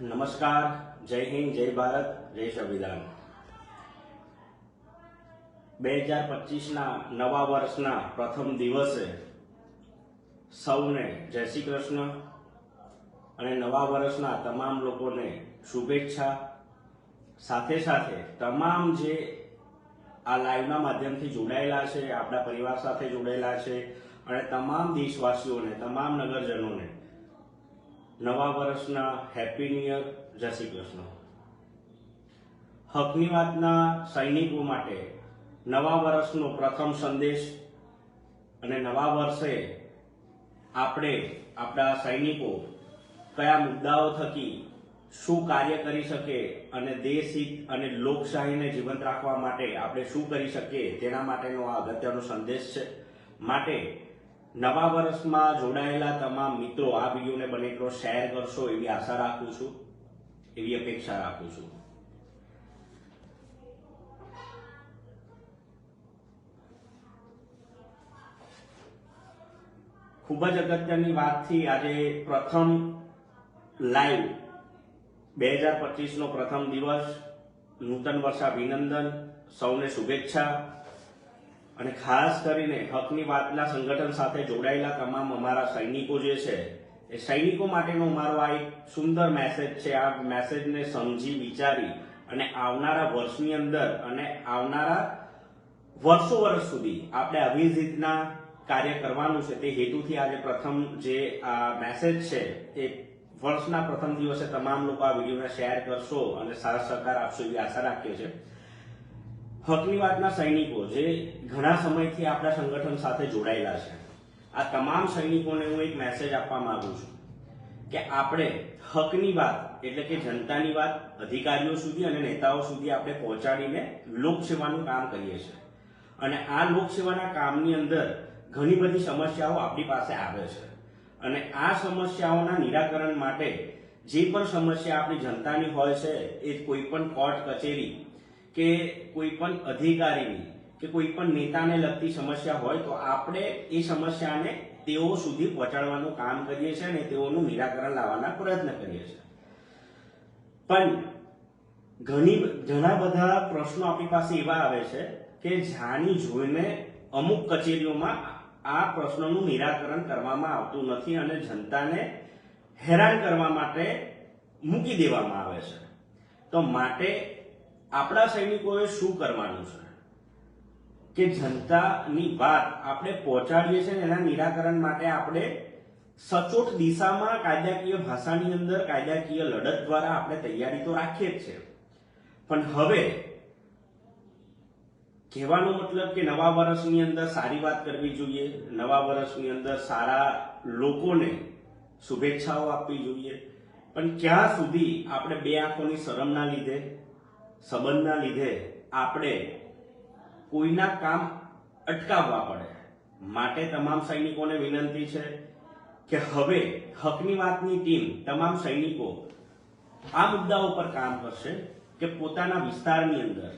નમસ્કાર, જય હિન્દ, જય ભારત જય સંવિધાન બે હજાર પચીસના નવા વર્ષના પ્રથમ દિવસે સૌને જય શ્રી કૃષ્ણ અને નવા વર્ષના તમામ લોકોને શુભેચ્છા. સાથે સાથે તમામ જે આ લાઈવના માધ્યમથી જોડાયેલા છે, આપણા પરિવાર સાથે જોડાયેલા છે અને તમામ દેશવાસીઓને, તમામ નગરજનોને નવા વર્ષના હેપી ન્યુ યર જય શ્રી કૃષ્ણ. હકની વાતના સૈનિકો માટે નવા વર્ષનો પ્રથમ સંદેશ અને નવા વર્ષે આપણે આપણા સૈનિકો કયા મુદ્દાઓ થકી શું કાર્ય કરી શકે અને દેશ હિત અને લોકશાહીને જીવંત રાખવા માટે આપણે શું કરી શકીએ તેના માટેનો આ અગત્યનો સંદેશ છે. માટે નવા વર્ષમાં જોડાયેલા તમામ મિત્રો આ વિડીયોને બને એટલો શેર કરશો એવી આશા રાખું છું, એવી અપેક્ષા રાખું છું. ખૂબ જ અગત્યની વાતથી આજે પ્રથમ લાઈવ, બે હજાર પચીસનો પ્રથમ દિવસ. નૂતન વર્ષ અભિનંદન, સૌને શુભેચ્છા. અને ખાસ કરીને હકની વાતના સંગઠન સાથે જોડાયેલા તમામ અમારા સૈનિકો જે છે, એ સૈનિકો માટેનો અમારો આ એક સુંદર મેસેજ છે. આ મેસેજને સમજી, વિચારી અને આવનારા વર્ષની અંદર અને આવનારા વર્ષો વર્ષ સુધી આપણે આવી રીતના કાર્ય કરવાનું છે. તે હેતુથી આજે પ્રથમ જે આ મેસેજ છે, એ વર્ષના પ્રથમ દિવસે તમામ લોકો આ વિડીયોને શેર કરશો અને સારા સહકાર આપશો એવી આશા રાખીએ છીએ. હકની વાતના સૈનિકો જે ઘણા સમયથી આપણા સંગઠન સાથે જોડાયેલા છે. આ તમામ સૈનિકોને હું એક મેસેજ આપવા માંગુ છું કે આપણે હકની વાત, એટલે કે જનતાની વાત, અધિકારીઓ સુધી અને નેતાઓ સુધી આપણે પહોંચાડીને લોકસેવાનું કામ કરીએ છીએ. અને આ લોકસેવાના કામની અંદર ઘણી બધી સમસ્યાઓ આપણી પાસે આવે છે. અને આ સમસ્યાઓના નિરાકરણ માટે જે પણ સમસ્યા આપણી જનતાની હોય છે, એ કોઈ પણ કોર્ટ કચેરી કે કોઈ પણ અધિકારીની, કે કોઈ પણ નેતાને લગતી સમસ્યા હોય તો આપણે એ સમસ્યાને તેઓ સુધી પહોંચાડવાનું કામ કરીએ છીએ અને તેઓનું નિરાકરણ લાવવાના પ્રયત્ન કરીએ છીએ. પણ ઘણી ઘણા બધા પ્રશ્નો આપણી પાસે એવા આવે છે કે જાણી જોઈને અમુક કચેરીઓમાં આ પ્રશ્નોનું નિરાકરણ કરવામાં આવતું નથી અને જનતાને હેરાન કરવા માટે મૂકી દેવામાં આવે છે. તો માટે આપણા સૈનિકોએ શું કરવાનું છે? કે જનતાની વાત આપણે પહોંચાડીએ છીએ એના નિરાકરણ માટે આપણે સચોટ દિશામાં કાયદાકીય ભાષાની અંદર કાયદાકીય લડત દ્વારા આપણે તૈયારી તો રાખીએ જ છે પણ હવે કહેવાનો મતલબ કે નવા વર્ષની અંદર સારી વાત કરવી જોઈએ, નવા વર્ષની અંદર સારા લોકોને શુભેચ્છાઓ આપવી જોઈએ. પણ ક્યાં સુધી આપણે બે આંખોની શરમના લીધે સંબંધના લીધે આપણે કોઈના કામ અટકાવવા પડે. માટે તમામ સૈનિકોને વિનંતી છે કે હવે હકની વાતની ટીમ તમામ સૈનિકો આ મુદ્દાઓ પર કામ કરશે કે પોતાના વિસ્તારની અંદર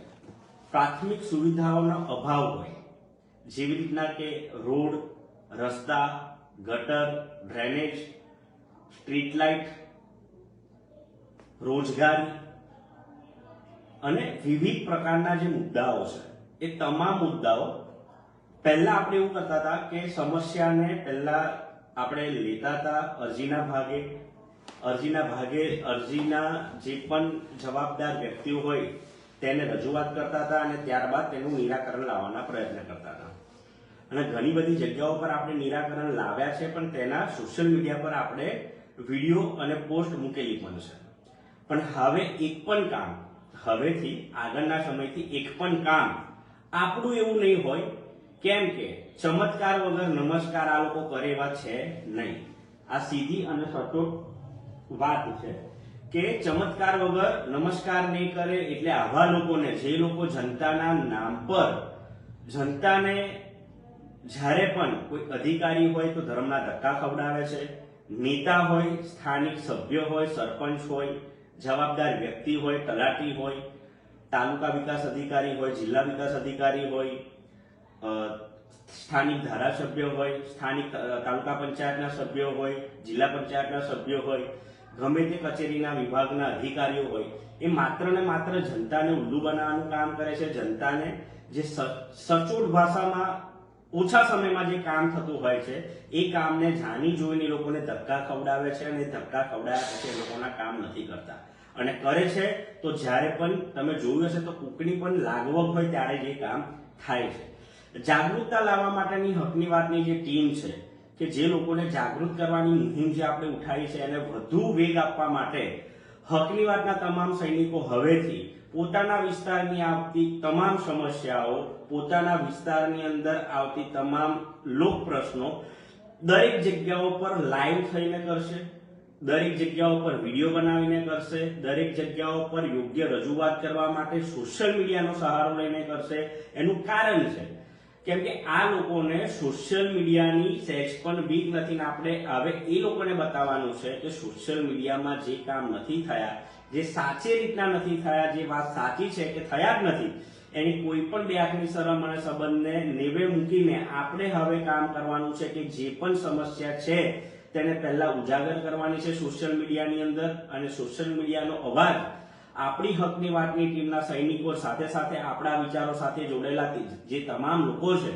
પ્રાથમિક સુવિધાઓનો અભાવ હોય. જેવી રીતના કે રોડ, રસ્તા, ગટર, ડ્રેનેજ, સ્ટ્રીટ લાઇટ, રોજગારી અને વિવિધ પ્રકારના જે મુદ્દાઓ છે, એ તમામ મુદ્દાઓ પહેલા આપણે એવું કરતા હતા કે સમસ્યાને પહેલા આપણે લેતા હતા અરજીના ભાગે. અરજીના ભાગે અરજીના જે પણ જવાબદાર વ્યક્તિઓ હોય, તેને રજૂઆત કરતા હતા અને ત્યારબાદ તેનું નિરાકરણ લાવવાના પ્રયત્ન કરતા હતા. અને ઘણી બધી જગ્યાઓ પર આપણે નિરાકરણ લાવ્યા છે, પણ તેના સોશિયલ મીડિયા પર આપણે વીડિયો અને પોસ્ટ મૂકેલી પણ છે. પણ હવે એક પણ કામ હવેથી આગળના સમયથી એક પણ કામ આપણું એવું નહીં હોય, કેમ કે ચમત્કાર વગર નમસ્કાર આ લોકો કરે એવા છે નહીં. આ સીધી અને સચોટ વાત છે કે ચમત્કાર વગર નમસ્કાર નહીં કરે એટલે આવા લોકોને, જે લોકો જનતાના નામ પર, જનતાને જ્યારે પણ કોઈ અધિકારી હોય તો ધર્મના ધક્કા ખવડાવે છે, નેતા હોય, સ્થાનિક સભ્ય હોય, સરપંચ હોય જવાબદાર વ્યક્તિ હોય, તલાટી હોય, તાલુકા વિકાસ અધિકારી હોય, જિલ્લા વિકાસ અધિકારી હોય સ્થાનિક ધારાસભ્ય હોય, સ્થાનિક તાલુકા પંચાયતના સભ્યો હોય, જિલ્લા પંચાયતના સભ્યો હોય, ગમે તે કચેરીના વિભાગના અધિકારીઓ હોય, એ માત્ર ને માત્ર જનતાને ઉલ્લુ બનાવવાનું કામ કરે છે. જનતાને જે સચોટ ભાષામાં ઓછા સમયમાં જે કામ થતું હોય છે, એ કામને જાણી જોઈને લોકોને ધક્કા ખવડાવે છે અને ધક્કા ખવડાવ્યા પછી એ લોકોના કામ નથી કરતા. અને કરે છે તો જ્યારે પણ તમે જોયું હશે તો કૂકની પણ લાગવગ હોય ત્યારે જ કામ થાય છે. જાગૃતતા લાવવા માટેની હકની વાતની જે ટીમ છે, કે જે લોકોને જાગૃત કરવાની મુહિમ જે આપણે ઉઠાવી છે એને વધુ વેગ આપવા માટે હકની વાતના તમામ સૈનિકો હવેથી પોતાના વિસ્તારની આવતી તમામ સમસ્યાઓ, પોતાના વિસ્તારની અંદર આવતી તમામ લોક પ્રશ્નો દરેક જગ્યાઓ પર લાઈવ થઈને કરશે, દરેક જગ્યાઓ પર વીડિયો બનાવીને કરશે, દરેક જગ્યાઓ પર યોગ્ય રજૂઆત કરવા માટે સોશિયલ મીડિયાનો સહારો લઈને કરશે. એનું કારણ છે કેમ કે આ લોકોને સોશિયલ મીડિયાની સેજ પણ બીક નથી ને આપણે હવે એ લોકોને બતાવવાનું છે કે સોશિયલ મીડિયામાં જે કામ નથી થયા જે સાચી રીતના નથી થયા, જે વાત સાચી છે કે થયા જ નથી. એની કોઈ પણ બેકની શરમ અને સંબંધને નેવે મૂકીને આપણે હવે કામ કરવાનું છે કે જે પણ સમસ્યા છે તેને પહેલા ઉજાગર કરવાની છે સોશિયલ મીડિયાની અંદર અને સોશિયલ મીડિયાનો અવાજ આપણી હકની વાતની ટીમના સૈનિકો સાથે સાથે આપણા વિચારો સાથે જોડેલા જે તમામ લોકો છે.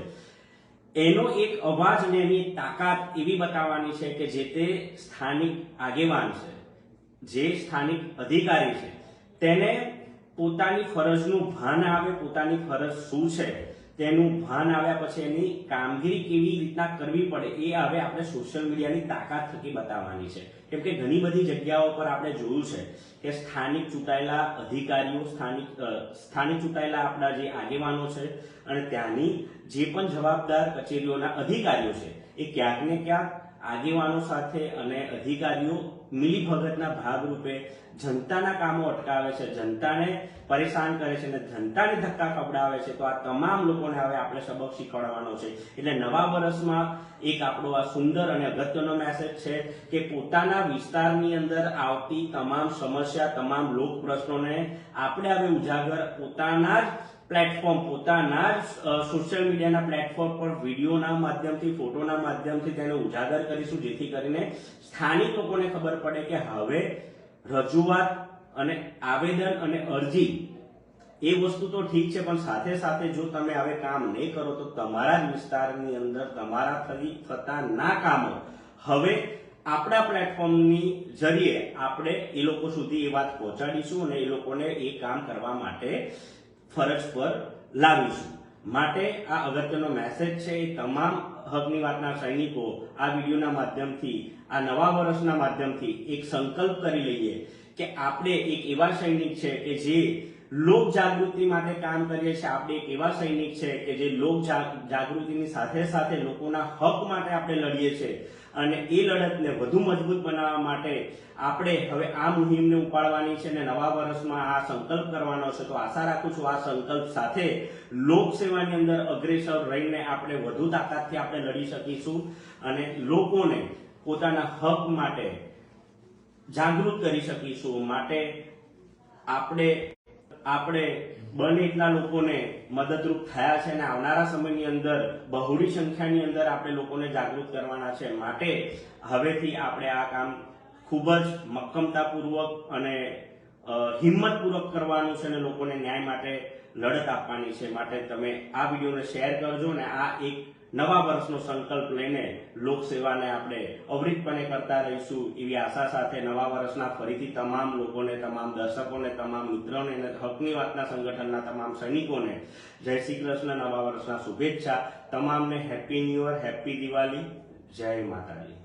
એનો એક અવાજ ને એની તાકાત એવી બતાવવાની છે કે જે તે સ્થાનિક આગેવાન છે. જે સ્થાનિક અધિકારી છે, તેને પોતાની ફરજનું ભાન આવે, પોતાની ફરજ શું છે, તેનું ભાન આવ્યા પછી એની કામગીરી કેવી રીતના કરવી પડે, એ હવે આપણે સોશિયલ મીડિયાની તાકાત થકી બતાવવાની છે. કેમ કે ઘણી બધી જગ્યાઓ પર આપણે જોયું છે કે સ્થાનિક ચૂંટાયેલા અધિકારીઓ, સ્થાનિક સ્થાનિક ચૂંટાયેલા આપણા જે આગેવાનો છે અને ત્યાંની જે પણ જવાબદાર કચેરીઓના અધિકારીઓ છે, એ ક્યાંક ને ક્યાંક આગેવાનો સાથે અને અધિકારીઓ મિલીભગતના ભાગરૂપે જનતાના કામો અટકાવે છે, જનતાને પરેશાન કરે છે અને જનતાને ધક્કા કપડાવે છે, તો આ તમામ લોકોને હવે આપણે સબક શીખવાડવાનો છે. એટલે નવા વર્ષમાં એક આપણો આ સુંદર અને અગત્યનો મેસેજ છે કે પોતાના વિસ્તારની અંદર આવતી તમામ સમસ્યા, તમામ લોક પ્રશ્નોને આપણે હવે ઉજાગર પોતાના જ પ્લેટફોર્મ પોતાના સોશિયલ મીડિયાના પ્લેટફોર્મ પર વિડીયોના માધ્યમથી ફોટોના માધ્યમથી તેને ઉજાગર કરીશું, જેથી કરીને સ્થાનિક લોકોને ખબર પડે કે હવે રજૂઆત અને આવેદન અને અરજી એ વસ્તુ તો ઠીક છે, પણ સાથે સાથે જો તમે હવે કામ નહીં કરો તો તમારા જ વિસ્તારની અંદર તમારા થતા ના કામો હવે આપણા પ્લેટફોર્મની જરીએ આપણે એ લોકો સુધી એ વાત પહોંચાડીશું અને એ લોકોને એ કામ કરવા માટે ફરજ પર લાવીશું. માટે આ અગત્યનો મેસેજ છે એ તમામ હકની વાતના સૈનિકો આ વિડીયોના માધ્યમથી, આ નવા વર્ષના માધ્યમથી એક સંકલ્પ કરી લઈએ કે આપણે એક એવા સૈનિક છે કે જે લોક જાગૃતિ માટે કામ કરીએ છીએ. આપણે એક એવા સૈનિક છે કે જે લોક જાગૃતિની સાથે સાથે લોકોના હક માટે આપણે લડીએ છીએ. અને એ લડતને વધુ મજબૂત બનાવવા માટે આપણે હવે આ મુહિમને ઉપાડવાની છે અને નવા વર્ષમાં આ સંકલ્પ કરવાનો છે. તો આશા રાખું છું આ સંકલ્પ સાથે લોકસેવાની અંદર અગ્રેસર રહીને આપણે વધુ તાકાતથી આપણે લડી શકીશું અને લોકોને પોતાના હક માટે જાગૃત કરી શકીશું. માટે આપણે આપણે બને એટલા લોકોને મદદરૂપ થયા છે અને આવનારા સમયની અંદર બહુડી સંખ્યાની અંદર આપણે લોકોને જાગૃત કરવાના છે. માટે હવેથી આપણે આ કામ ખૂબ જ મક્કમતાપૂર્વક અને હિંમતપૂર્વક કરવાનું છે અને લોકોને ન્યાય માટે લડત આપવાની છે. માટે તમે આ વિડીયોને શેર કરજો અને આ એક નવા વર્ષનો સંકલ્પ લઈને લોકસેવાને આપણે અવરિતપણે કરતા રહીશું એવી આશા સાથે નવા વર્ષના ફરીથી તમામ લોકોને, તમામ દર્શકોને, તમામ મિત્રોને અને હકની વાતના સંગઠનના તમામ સૈનિકોને જય શ્રી કૃષ્ણ. નવા વર્ષના શુભેચ્છા. તમામને happy new year happy Diwali જય માતાજી.